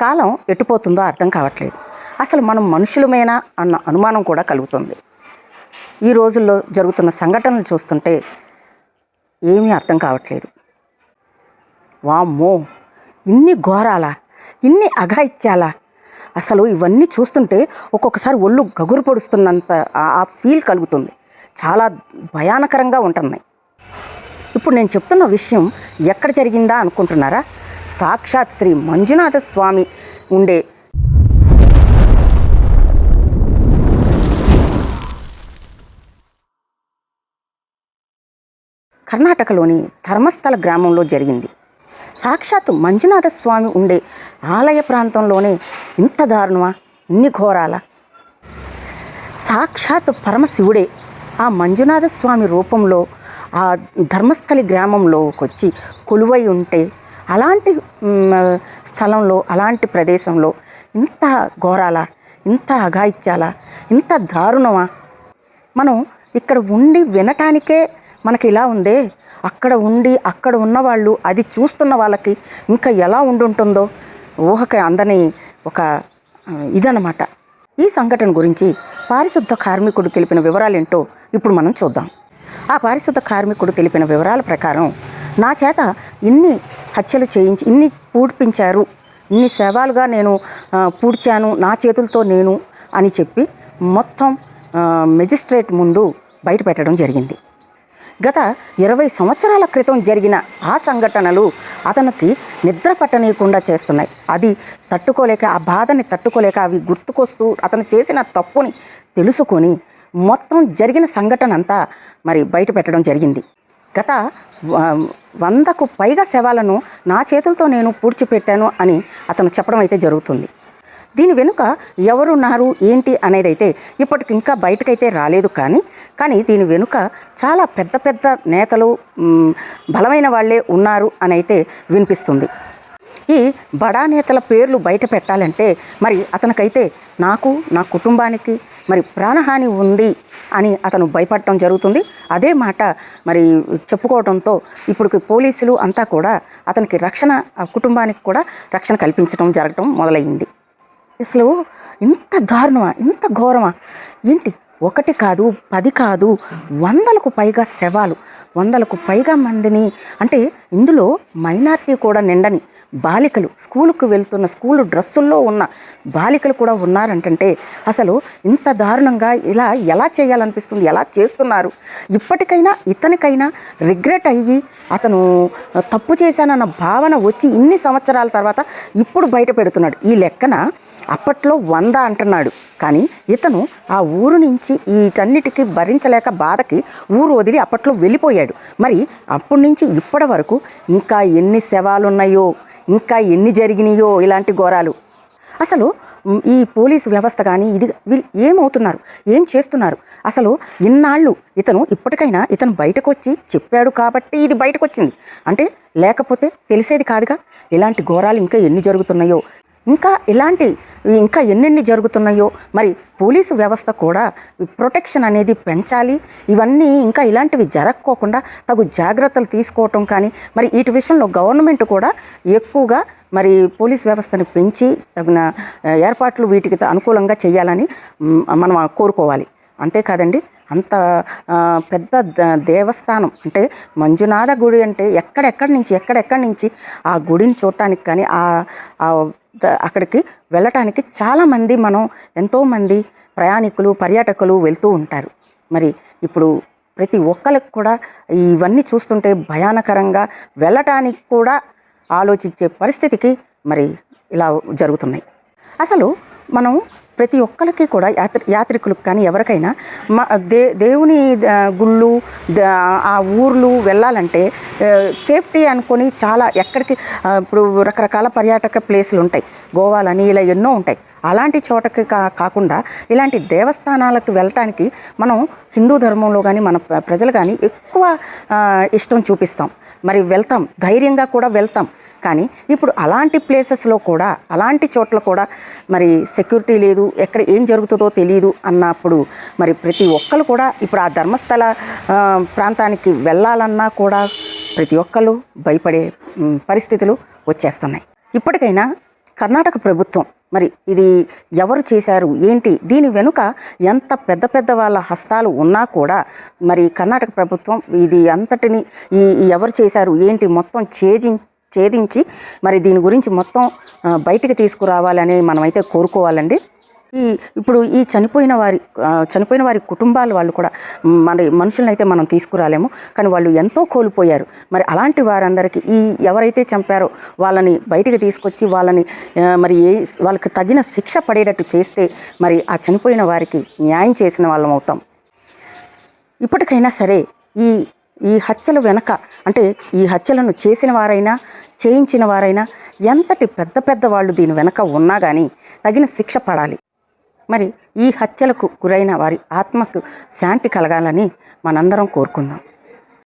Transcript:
కాలం ఎటుపోతుందో అర్థం కావట్లేదు. అసలు మనం మనుషులమేనా అన్న అనుమానం కూడా కలుగుతుంది. ఈ రోజుల్లో జరుగుతున్న సంఘటనలు చూస్తుంటే ఏమీ అర్థం కావట్లేదు. వామ్మో! ఇన్ని ఘోరాలా ఇన్ని అఘాయిత్యాలా అసలు ఇవన్నీ చూస్తుంటే ఒక్కొక్కసారి ఒళ్ళు గగురు పొడుస్తున్నంత ఆ- ఆ ఫీల్ కలుగుతుంది. చాలా భయానకరంగా ఉంటున్నాయి. ఇప్పుడు నేను చెప్తున్న విషయం ఎక్కడ జరిగిందా అనుకుంటున్నారా? సాక్షాత్ శ్రీ మంజునాథ స్వామి ఉండే. కర్ణాటకలోని ధర్మస్థల గ్రామంలో జరిగింది. సాక్షాత్ మంజునాథ స్వామి ఉండే ఆలయ ప్రాంతంలోనే ఇంత దారుణమా? ఇన్ని ఘోరాల? సాక్షాత్ పరమశివుడే ఆ మంజునాథ స్వామి రూపంలో ఆ ధర్మస్థలి గ్రామంలోకి వచ్చి కొలువై ఉంటే అలాంటి స్థలంలో అలాంటి ప్రదేశంలో ఇంత ఘోరాలా? ఇంత అఘాయిత్యాలా? ఇంత దారుణమా? మనం ఇక్కడ ఉండి వినటానికే మనకి ఇలా ఉందే? అక్కడ ఉండి అక్కడ ఉన్నవాళ్ళు అది చూస్తున్న వాళ్ళకి ఇంకా ఎలా ఉండుంటుందో? ఊహకి అందని ఒక ఇదన్నమాట. ఈ సంఘటన గురించి పారిశుద్ధ కార్మికుడు తెలిపిన వివరాలేంటో ఇప్పుడు మనం చూద్దాం. ఆ పారిశుద్ధ కార్మికుడు తెలిపిన వివరాల ప్రకారం నా చేత ఇన్ని హత్యలు చేయించి ఇన్ని పూడ్పించారు ఇన్ని సేవాలుగా నేను పూడ్చాను నా చేతులతో నేను అని చెప్పి మొత్తం మెజిస్ట్రేట్ ముందు బయట పెట్టడం జరిగింది. గత ఇరవై సంవత్సరాల క్రితం జరిగిన ఆ సంఘటనలు అతనికి నిద్ర పట్టనీయకుండా చేస్తున్నాయి. అది తట్టుకోలేక ఆ బాధని తట్టుకోలేక అవి గుర్తుకొస్తూ అతను చేసిన తప్పుని తెలుసుకొని మొత్తం జరిగిన సంఘటన అంతా మరి బయట పెట్టడం జరిగింది. గత వందకు పైగా శవాలను నా చేతులతో నేను పూడ్చిపెట్టాను అని అతను చెప్పడం అయితే జరుగుతుంది. దీని వెనుక ఎవరున్నారు ఏంటి అనేది అయితే ఇప్పటికి ఇంకా బయటకైతే రాలేదు కానీ కానీ దీని వెనుక చాలా పెద్ద పెద్ద నేతలు బలమైన వాళ్ళే ఉన్నారు అని అయితే వినిపిస్తుంది. ఈ బడా నేతల పేర్లు బయట పెట్టాలంటే మరి అతనికైతే నాకు నా కుటుంబానికి మరి ప్రాణహాని ఉంది అని అతను భయపడటం జరుగుతుంది. అదే మాట మరి చెప్పుకోవడంతో ఇప్పుడు పోలీసులు అంతా కూడా అతనికి రక్షణ ఆ కుటుంబానికి కూడా రక్షణ కల్పించడం జరగడం మొదలైంది. అసలు ఇంత దారుణమా? ఇంత ఘోరమా? ఏంటి? ఒకటి కాదు పది కాదు వందలకు పైగా శవాలు వందలకు పైగా మందిని అంటే ఇందులో మైనార్టీ కూడా నిండని బాలికలు స్కూలుకు వెళ్తున్న స్కూలు డ్రెస్సుల్లో ఉన్న బాలికలు కూడా ఉన్నారంటే అసలు ఇంత దారుణంగా ఇలా ఎలా చేయాలనిపిస్తుంది ఎలా చేస్తున్నారు? ఇప్పటికైనా ఇతనికైనా రిగ్రెట్ అయ్యి అతను తప్పు చేశానన్న భావన వచ్చి ఇన్ని సంవత్సరాల తర్వాత ఇప్పుడు బయట పెడుతున్నాడు. ఈ లెక్కన అప్పట్లో వంద అంటున్నాడు. కానీ ఇతను ఆ ఊరు నుంచి వీటన్నిటికీ భరించలేక బాధకి ఊరు వదిలి అప్పట్లో వెళ్ళిపోయాడు. మరి అప్పటి నుంచి ఇప్పటి వరకు ఇంకా ఎన్ని శవాలున్నాయో ఇంకా ఎన్ని జరిగినాయో ఇలాంటి ఘోరాలు. అసలు ఈ పోలీసు వ్యవస్థ కానీ ఇది వీళ్ళు ఏమవుతున్నారు? ఏం చేస్తున్నారు? అసలు ఇన్నాళ్ళు ఇతను ఇప్పటికైనా ఇతను బయటకు వచ్చి చెప్పాడు కాబట్టి ఇది బయటకు వచ్చింది అంటే లేకపోతే తెలిసేది కాదుగా? ఇలాంటి ఘోరాలు ఇంకా ఎన్ని జరుగుతున్నాయో? ఇంకా ఇలాంటి ఇంకా ఎన్నెన్ని జరుగుతున్నాయో. మరి పోలీసు వ్యవస్థ కూడా ప్రొటెక్షన్ అనేది పెంచాలి. ఇవన్నీ ఇంకా ఇలాంటివి జరగకోకుండా తగు జాగ్రత్తలు తీసుకోవటం కానీ మరి వీటి విషయంలో గవర్నమెంట్ కూడా ఎక్కువగా మరి పోలీస్ వ్యవస్థను పెంచి తగిన ఏర్పాట్లు వీటికి అనుకూలంగా చేయాలని మనం కోరుకోవాలి. అంతేకాదండి అంత పెద్ద ద- దేవస్థానం అంటే మంజునాథ గుడి అంటే ఎక్కడెక్కడి నుంచి ఎక్కడెక్కడి నుంచి ఆ గుడిని చూడటానికి కానీ ఆ అక్కడికి వెళ్ళటానికి చాలామంది మనం ఎంతోమంది ప్రయాణికులు పర్యాటకులు వెళ్తూ ఉంటారు. మరి ఇప్పుడు ప్రతి ఒక్కరికి కూడా ఇవన్నీ చూస్తుంటే భయానకరంగా వెళ్ళటానికి కూడా ఆలోచించే పరిస్థితికి మరి ఇలా జరుగుతున్నాయి. అసలు మనం ప్రతి ఒక్కరికి కూడా యాత్రి యాత్రికులకు కానీ ఎవరికైనా మా దే దేవుని గుళ్ళు ఆ ఊర్లు వెళ్ళాలంటే సేఫ్టీ అనుకొని చాలా ఎక్కడికి ఇప్పుడు రకరకాల పర్యాటక ప్లేసులు ఉంటాయి. గోవాలని ఇలా ఎన్నో ఉంటాయి. అలాంటి చోటకి కా కాకుండా ఇలాంటి దేవస్థానాలకు వెళ్ళటానికి మనం హిందూ ధర్మంలో కానీ మన ప్రజలు కానీ ఎక్కువ ఇష్టం చూపిస్తాం. మరి వెళ్తాం. ధైర్యంగా కూడా వెళ్తాం. కానీ ఇప్పుడు అలాంటి ప్లేసెస్లో కూడా అలాంటి చోట్ల కూడా మరి సెక్యూరిటీ లేదు ఎక్కడ ఏం జరుగుతుందో తెలియదు అన్నప్పుడు మరి ప్రతి ఒక్కరు కూడా ఇప్పుడు ఆ ధర్మస్థల ప్రాంతానికి వెళ్ళాలన్నా కూడా ప్రతి ఒక్కరు భయపడే పరిస్థితులు వచ్చేస్తున్నాయి. ఇప్పటికైనా కర్ణాటక ప్రభుత్వం మరి ఇది ఎవరు చేశారు ఏంటి దీని వెనుక ఎంత పెద్ద పెద్ద వాళ్ళ హస్తాలు ఉన్నా కూడా మరి కర్ణాటక ప్రభుత్వం ఇది అంతటిని ఈ ఎవరు చేశారు ఏంటి మొత్తం ఛేది ఛేదించి మరి దీని గురించి మొత్తం బయటికి తీసుకురావాలని మనమైతే కోరుకోవాలండి. ఈ ఇప్పుడు ఈ చనిపోయిన వారి చనిపోయిన వారి కుటుంబాల వాళ్ళు కూడా మన మనుషులను అయితే మనం తీసుకురాలేము. కానీ వాళ్ళు ఎంతో కోల్పోయారు. మరి అలాంటి వారందరికీ ఈ ఎవరైతే చంపారో వాళ్ళని బయటికి తీసుకొచ్చి వాళ్ళని మరి ఏ వాళ్ళకి తగిన శిక్ష పడేటట్టు చేస్తే మరి ఆ చనిపోయిన వారికి న్యాయం చేసిన వాళ్ళం అవుతాం. ఇప్పటికైనా సరే ఈ ఈ హత్యల వెనక అంటే ఈ హత్యలను చేసిన వారైనా చేయించిన వారైనా ఎంతటి పెద్ద పెద్ద వాళ్ళు దీని వెనక ఉన్నా కానీ తగిన శిక్ష పడాలి. మరి ఈ హత్యలకు గురైన వారి ఆత్మకు శాంతి కలగాలని మనందరం కోరుకుందాం.